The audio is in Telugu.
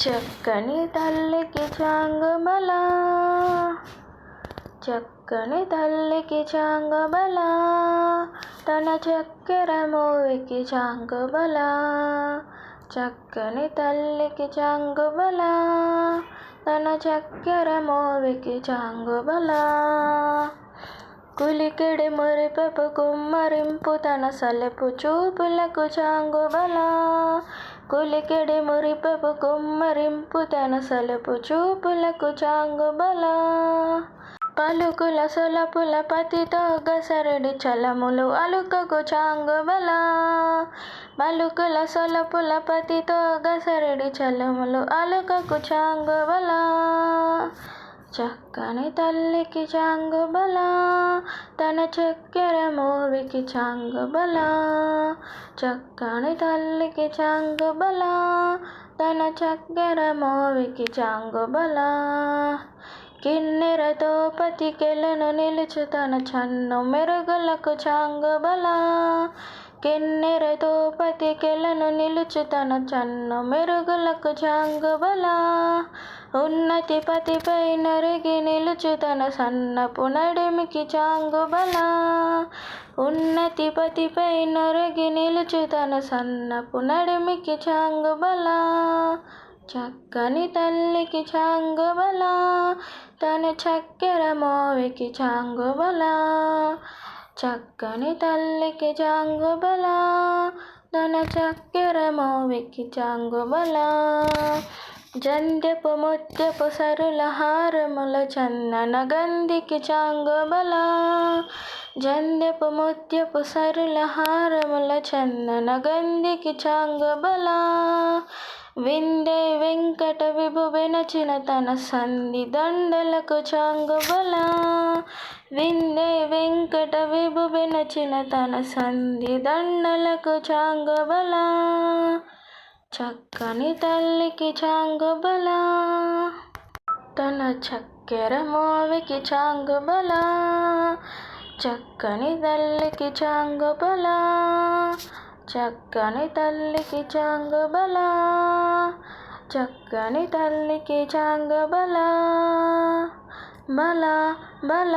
చక్కని తల్లికి చాంగుబల చక్కని తల్లికి చాంగుబల తన చక్కెర మూవికి చాంగుబల చక్కని తల్లికి చాంగుబల తన చక్కెర మూవికి చాంగుబల కులికెడి మురిపెపు కుమ్మరింపు తన సలెపు చూపులకు చాంగుబల. కులికెడి మురిపెపు కుమ్మరింపు తన సలుపు చూపులకు చాంగుబల. పలుకుల సొలపుల పతితో గసరడి చలములు అలుకకు చాంగుబల. పలుకుల సొలపుల పతితో గసరడి చలములు అలుకకు చాంగుబల. చక్కని తల్లికి చాంగుబల తన చక్కెర మూవికి చాంగుబల. చక్కని తల్లికి చాంగుబల తన చక్కెర మూవికి చాంగుబల. కిన్నెరతో పతికెలను నిలుచు తన చన్ను మెరుగులకు చాంగుబల. కిన్నెరతో పతికెలను నిలుచు తన చన్న మెరుగులకు చాంగుబల ఉన్నతి పతిపై నరిగి నిలుచు తన సన్నపు నడిమికి చాంగుబల ఉన్నతి పతిపై నొరిగి నిలుచు తన సన్నపు నడిమికి చాంగుబల చక్కని తల్లికి చాంగుబల తన చక్కెర మోవికి చాంగుబల చక్కని తల్లికి చాంగుబల తన చక్కెర మోవికి చాంగుబల జంధ్యపు ముత్యపు సరుల హారముల చందన గంధికి చాంగుబల జంధ్యపు ముత్యపు సరుల హారముల చందన గంధికి చాంగుబల విందే వెంకట విభు వెనచిన తన సంధి దండలకు చాంగుబల విందే వెంకట విభువి నచిన తన సంధి దండలకు చాంగబల చక్కని తల్లికి చాంగుబల తన చక్కెర మోవికి చాంగుబల చక్కని తల్లికి చాంగుబల చక్కని తల్లికి చాంగుబల చక్కని తల్లికి చాంగుబల బల బల